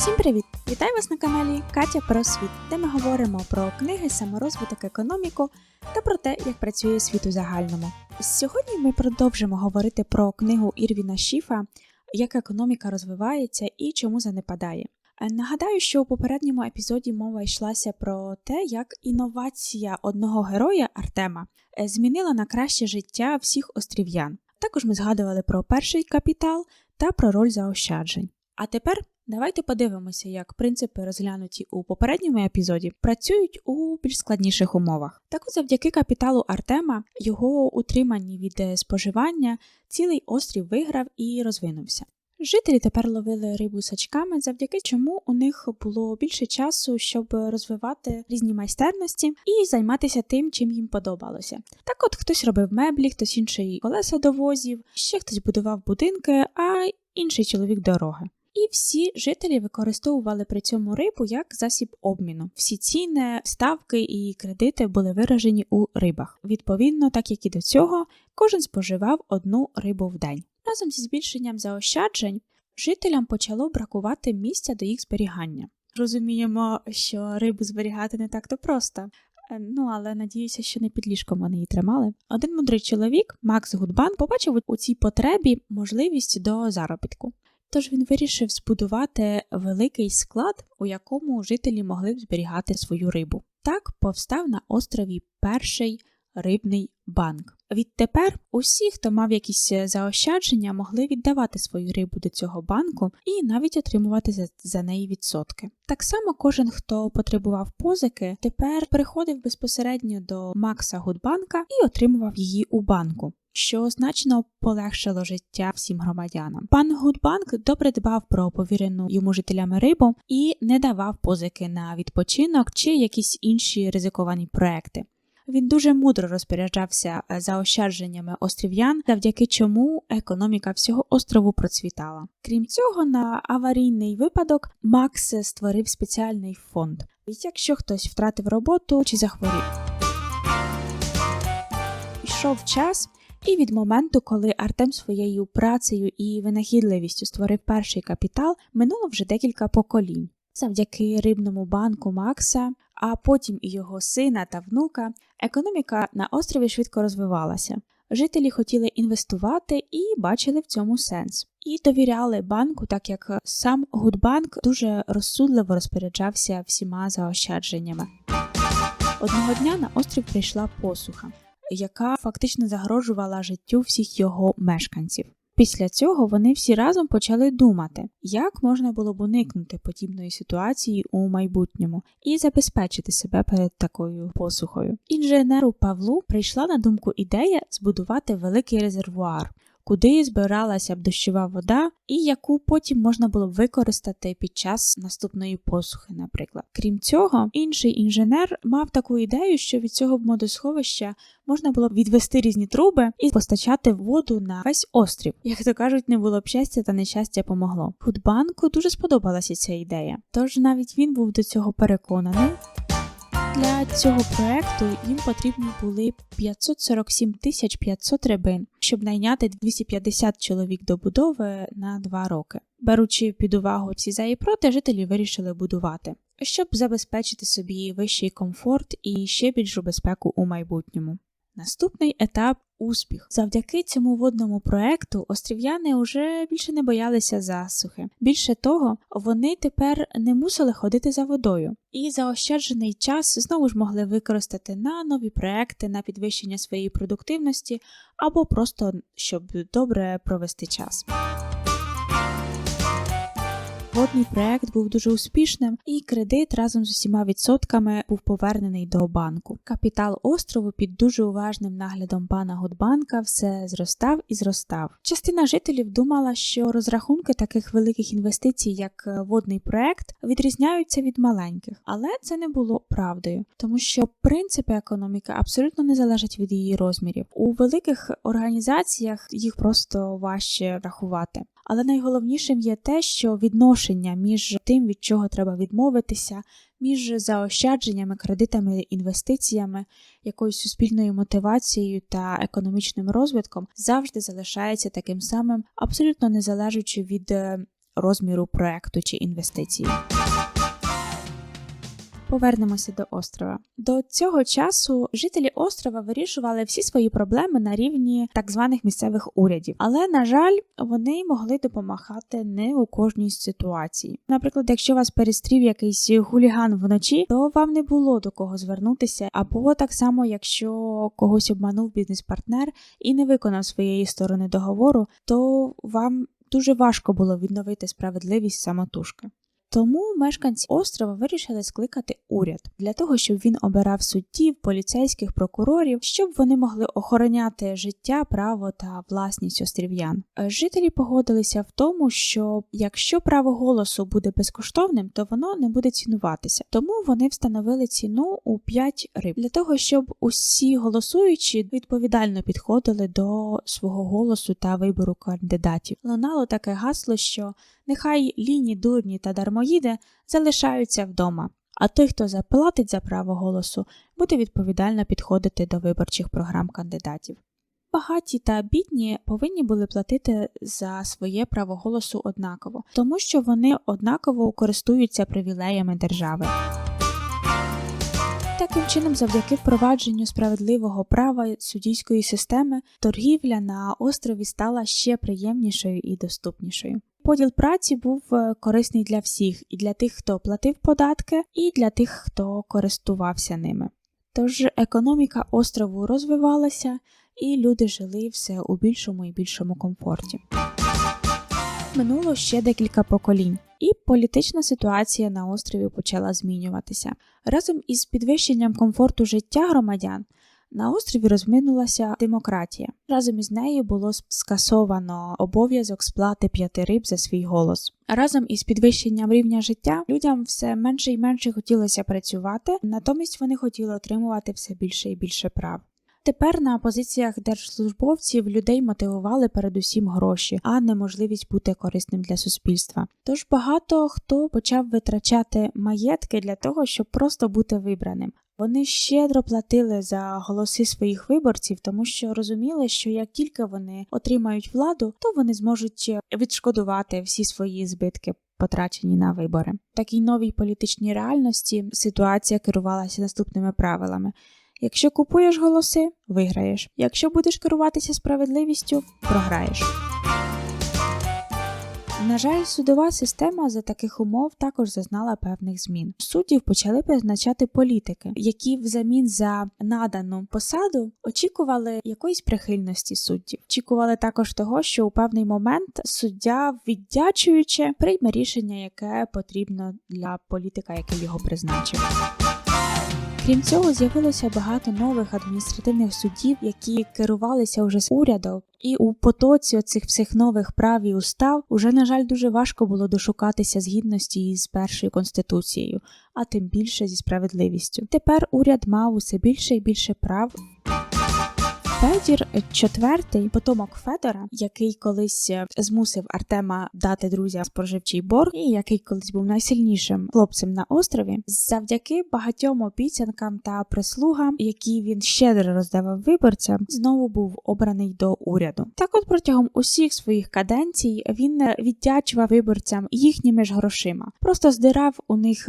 Всім привіт! Вітаю вас на каналі Катя про світ, де ми говоримо про книги, саморозвиток, економіку та про те, як працює світ у загальному. Сьогодні ми продовжимо говорити про книгу Ірвіна Шіфа Як економіка розвивається і чому занепадає. Е, Нагадаю, що у попередньому епізоді мова йшлася про те, як інновація одного героя Артема е, змінила на краще життя всіх острів'ян. Також ми згадували про перший капітал та про роль заощаджень. А тепер давайте подивимося, як принципи, розглянуті у попередньому епізоді, працюють у більш складніших умовах. Так завдяки капіталу Артема, його утриманні від е, споживання, цілий острів виграв і розвинувся. Жителі тепер ловили рибу сачками, завдяки чому у них було більше часу, щоб розвивати різні майстерності і займатися тим, чим їм подобалося. Так, от хтось робив меблі, хтось інший колеса до возів, ще хтось будував будинки, а інший чоловік дороги. І всі жителі використовували при цьому рибу як засіб обміну. Всі ціни, ставки і кредити були виражені у рибах. Відповідно, так як і до цього, кожен споживав одну рибу в день. Разом зі збільшенням заощаджень жителям почало бракувати місця до їх зберігання. Розуміємо, що рибу зберігати не так то просто. Е, Ну, але надіюся, що не під ліжком вони її тримали. Один мудрий чоловік, Макс Гудбан, побачив у цій потребі можливість до заробітку. Тож він вирішив збудувати великий склад, у якому жителі могли б зберігати свою рибу. Так повстав на острові перший рибний банк. Відтепер усі, хто мав якісь заощадження, могли віддавати свою рибу до цього банку і навіть отримувати за, за неї відсотки. Так само кожен, хто потребував позики, тепер приходив безпосередньо до Макса Гудбанка і отримував її у банку. Що значно полегшило життя всім громадянам. Пан Гудбанк добре дбав про повірену йому жителями рибу і не давав позики на відпочинок чи якісь інші ризиковані проекти. Він дуже мудро розпоряджався е, заощадженнями острів'ян, завдяки чому економіка всього острову процвітала. Крім цього, на аварійний випадок Макс створив спеціальний фонд. Якщо хтось втратив роботу чи захворів, йшов час. І від моменту, коли Артем своєю працею і винахідливістю створив перший капітал, минуло вже декілька поколінь. Завдяки рибному банку Макса, а потім і його сина та внука, економіка на острові швидко розвивалася. Жителі хотіли інвестувати і бачили в цьому сенс. І довіряли банку, так як сам Гудбанк дуже розсудливо розпоряджався всіма заощадженнями. Одного дня на острів прийшла посуха, яка фактично загрожувала життю всіх його мешканців. Після цього вони всі разом почали думати, як можна було б уникнути подібної ситуації у майбутньому і забезпечити себе перед такою посухою. Інженеру Павлу прийшла на думку ідея збудувати великий резервуар, куди збиралася б дощова вода, і яку потім можна було б використати під час наступної посухи, наприклад. Крім цього, інший інженер мав таку ідею, що від цього водосховища можна було б відвести різні труби і постачати воду на весь острів. Як то кажуть, не було б щастя та нещастя помогло. Худбанку дуже сподобалася ця ідея, тож навіть він був до цього переконаний. Для цього проекту їм потрібні були 547 тисяч 500 рибин, щоб найняти 250 чоловік до будови на 2 роки. Беручи під увагу ці за і проти, жителі вирішили будувати, щоб забезпечити собі вищий комфорт і ще більшу безпеку у майбутньому. Наступний етап успіх. Завдяки цьому водному проекту острів'яни вже більше не боялися засухи. Більше того, вони тепер не мусили ходити за водою, і заощаджений час знову ж могли використати на нові проекти, на підвищення своєї продуктивності або просто щоб добре провести час. Водний проект був дуже успішним, і кредит разом з усіма відсотками був повернений до банку. Капітал острову під дуже уважним наглядом пана Гудбанка все зростав і зростав. Частина жителів думала, що розрахунки таких великих інвестицій, як е, водний проект, відрізняються від маленьких, але це не було правдою, тому що принципи економіки абсолютно не залежать від її розмірів. У великих організаціях їх просто важче рахувати. Але найголовнішим є те, що відношення між тим, від чого треба відмовитися, між заощадженнями, кредитами, інвестиціями, якоюсь суспільною мотивацією та економічним розвитком завжди залишається таким самим, абсолютно не залежачи від е, розміру проекту чи інвестиції. Повернемося до острова. До цього часу жителі острова вирішували всі свої проблеми на рівні так званих місцевих урядів, але на жаль, вони могли допомагати не у кожній ситуації. Наприклад, якщо вас перестрів якийсь хуліган вночі, то вам не було до кого звернутися, або так само, якщо когось обманув бізнес-партнер і не виконав своєї сторони договору, то вам дуже важко було відновити справедливість самотужки. Тому мешканці острова вирішили скликати уряд для того, щоб він обирав суддів, поліцейських прокурорів, щоб вони могли охороняти життя, право та власність острів'ян. Жителі погодилися в тому, що якщо право голосу буде безкоштовним, то воно не буде цінуватися. Тому вони встановили ціну у 5 риб для того, щоб усі голосуючі відповідально підходили до свого голосу та вибору кандидатів. Лунало таке гасло, що нехай ліні, дурні та дармоїди залишаються вдома. А той, хто заплатить за право голосу, буде відповідально підходити до виборчих програм кандидатів. Багаті та бідні повинні були платити за своє право голосу однаково, тому що вони однаково користуються привілеями держави. Таким чином, завдяки впровадженню справедливого права суддійської системи, торгівля на острові стала ще приємнішою і доступнішою. Поділ праці був е, корисний для всіх, і для тих, хто платив податки, і для тих, хто користувався ними. Тож економіка острову розвивалася, і люди жили все у більшому і більшому комфорті. Минуло ще декілька поколінь, і політична ситуація на острові почала змінюватися. Разом із підвищенням комфорту життя громадян на острові розвинулася демократія. Разом із нею було скасовано обов'язок сплати п'яти риб за свій голос. Разом із підвищенням рівня життя людям все менше і менше хотілося працювати, натомість вони хотіли отримувати все більше і більше прав. Тепер на позиціях держслужбовців людей мотивували передусім гроші, а не можливість бути корисним для суспільства. Тож багато хто почав витрачати маєтки для того, щоб просто бути вибраним. Вони щедро платили за голоси своїх виборців, тому що розуміли, що як тільки вони отримають владу, то вони зможуть відшкодувати всі свої збитки. Потрачені на вибори. В такій новій політичній реальності ситуація керувалася наступними правилами: якщо купуєш голоси, виграєш. Якщо будеш керуватися справедливістю, програєш. На жаль, судова система за таких умов також зазнала певних змін. Суддів почали призначати політики, які взамін за надану посаду очікували якоїсь прихильності суддів. Очікували також того, що у певний момент суддя, віддячуючи, прийме рішення, яке потрібно для політика, який його призначив. Крім цього, з'явилося багато нових адміністративних судів, які керувалися вже урядом. і у потоці цих всіх нових прав і устав уже, на жаль, дуже важко було дошукатися згідності із першою конституцією, а тим більше зі справедливістю. Тепер уряд мав усе більше і більше прав. Федір IV, потомок Федора, який колись змусив Артема дати друзям споживчий борг, і який колись був найсильнішим хлопцем на острові, завдяки багатьом обіцянкам та прислугам, які він щедро роздавав виборцям, знову був обраний до уряду. Так, от протягом усіх своїх каденцій він віддячував виборцям їхніми ж грошима, просто здирав у них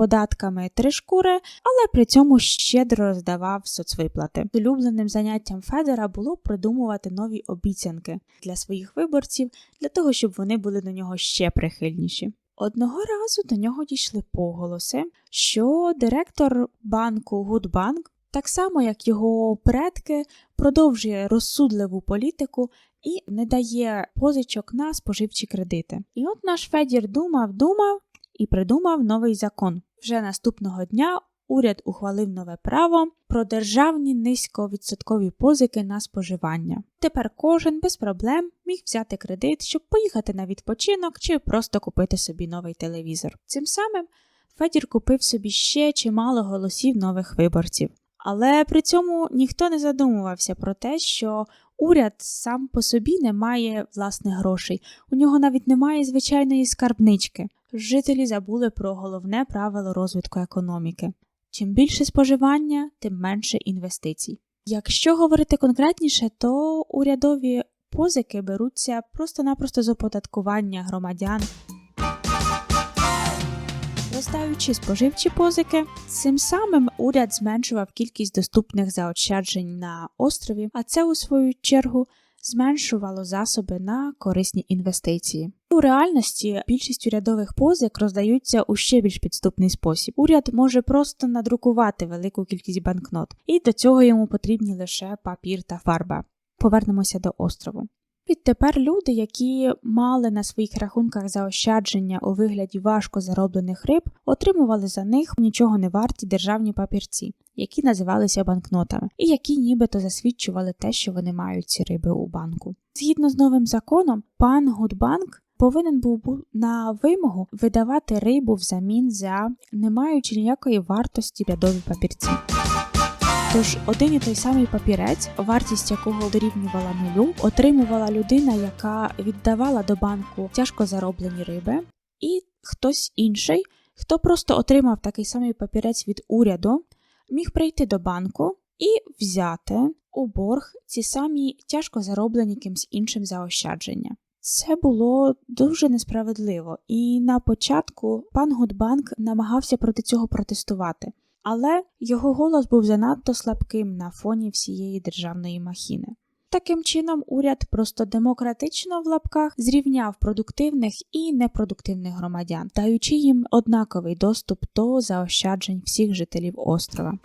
податками три шкури, але при цьому щедро роздавав соцвиплати. Улюбленим заняттям Федора було придумувати нові обіцянки для своїх виборців, для того, щоб вони були до нього ще прихильніші. Одного разу до нього дійшли поголоси, що директор банку Гудбанк, так само як його предки, продовжує розсудливу політику і не дає позичок на споживчі кредити. І от наш Федір думав, думав і придумав новий закон. Вже наступного дня уряд ухвалив нове право про державні низьковідсоткові позики на споживання. Тепер кожен без проблем міг взяти кредит, щоб поїхати на відпочинок чи просто купити собі новий телевізор. Цим самим Федір купив собі ще чимало голосів нових виборців. Але при цьому ніхто не задумувався про те, що уряд сам по собі не має власних грошей, у нього навіть немає звичайної скарбнички. Жителі забули про головне правило розвитку економіки. Чим більше споживання, тим менше інвестицій. Якщо говорити конкретніше, то урядові позики беруться просто-напросто з оподаткування громадян. Зростаючи споживчі позики, цим самим уряд зменшував кількість доступних заощаджень на острові, а це у свою чергу зменшувало засоби на корисні інвестиції. У реальності більшість урядових позик роздаються у ще більш підступний спосіб. Уряд може просто надрукувати велику кількість банкнот, і до цього йому потрібні лише папір та фарба. Повернемося до острову. Відтепер люди, які мали на своїх рахунках заощадження у вигляді важко зароблених риб, отримували за них нічого не варті державні папірці, які називалися банкнотами, і які нібито засвідчували те, що вони мають ці риби у банку. Згідно з новим законом, пан Гудбанк повинен був на вимогу видавати рибу взамін за не маючи ніякої вартості рядові папірці. Тож один і той самий папірець, вартість якого дорівнювала нулю, отримувала людина, яка віддавала до банку тяжко зароблені риби, і хтось інший, хто просто отримав такий самий папірець від уряду, міг прийти до банку і взяти у борг ці самі тяжко зароблені кимсь іншим заощадження. Це було дуже несправедливо, і на початку пан Гудбанк намагався проти цього протестувати. Але його голос був занадто слабким на фоні всієї державної махіни. Таким чином, уряд просто демократично в лапках зрівняв продуктивних і непродуктивних громадян, даючи їм однаковий доступ до заощаджень всіх жителів острова.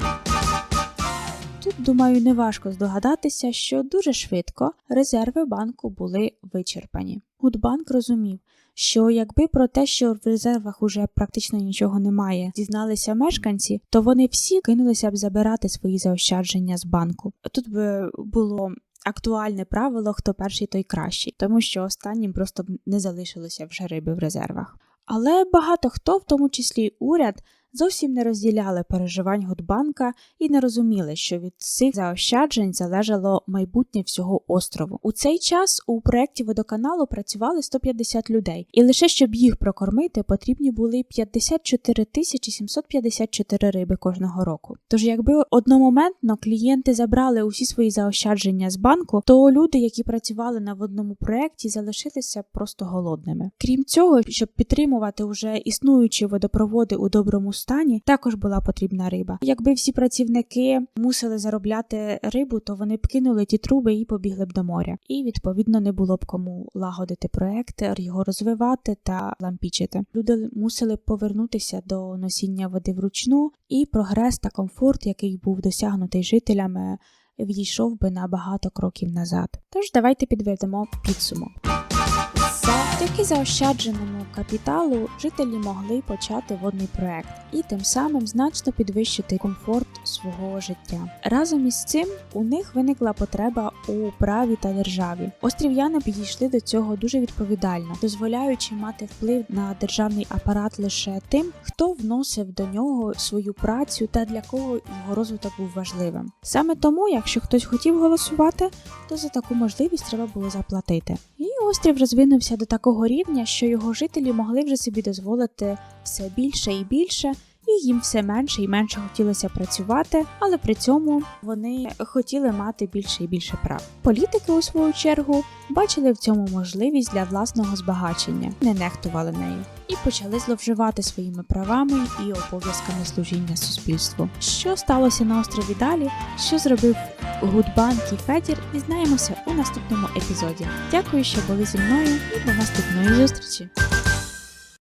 Тут, думаю, неважко здогадатися, що дуже швидко резерви банку були вичерпані. Гудбанк розумів, що якби про те, що в резервах уже практично нічого немає, дізналися мешканці, то вони всі кинулися б забирати свої заощадження з банку. Тут би було актуальне правило, хто перший, той кращий, тому що останнім просто б не залишилося вже риби в резервах. Але багато хто, в тому числі уряд, зовсім не розділяли переживань Гудбанка і не розуміли, що від цих заощаджень залежало майбутнє всього острову. У цей час у проєкті водоканалу працювали 150 людей, і лише щоб їх прокормити, потрібні були 54 тисячі 754 риби кожного року. Тож, якби одномоментно клієнти забрали усі свої заощадження з банку, то люди, які працювали на водному проєкті, залишилися просто голодними. Крім цього, щоб підтримувати уже існуючі водопроводи у доброму стані, також була потрібна риба. Якби всі працівники мусили заробляти рибу, то вони б кинули ті труби і побігли б до моря. І відповідно не було б кому лагодити проект, його розвивати та лампічити. Люди мусили повернутися до носіння води вручну, і прогрес та комфорт, який був досягнутий жителями, відійшов би на багато кроків назад. Тож давайте підведемо підсумок. Завдяки заощадженому капіталу жителі могли почати водний проект і тим самим значно підвищити комфорт свого життя. Разом із цим у них виникла потреба у праві та державі. Острів'яни підійшли до цього дуже відповідально, дозволяючи мати вплив на державний апарат лише тим, хто вносив до нього свою працю та для кого його розвиток був важливим. Саме тому, якщо хтось хотів голосувати, то за таку можливість треба було заплатити. І острів розвинувся до такого рівня, що його жителі могли вже собі дозволити все більше і більше, і їм все менше і менше хотілося працювати, але при цьому вони хотіли мати більше і більше прав. Політики, у свою чергу, бачили в цьому можливість для власного збагачення, не нехтували нею. І почали зловживати своїми правами і обов'язками служіння суспільству. Що сталося на острові далі? Що зробив Гудбанк і Федір? Дізнаємося у наступному епізоді. Дякую, що були зі мною, і до наступної зустрічі!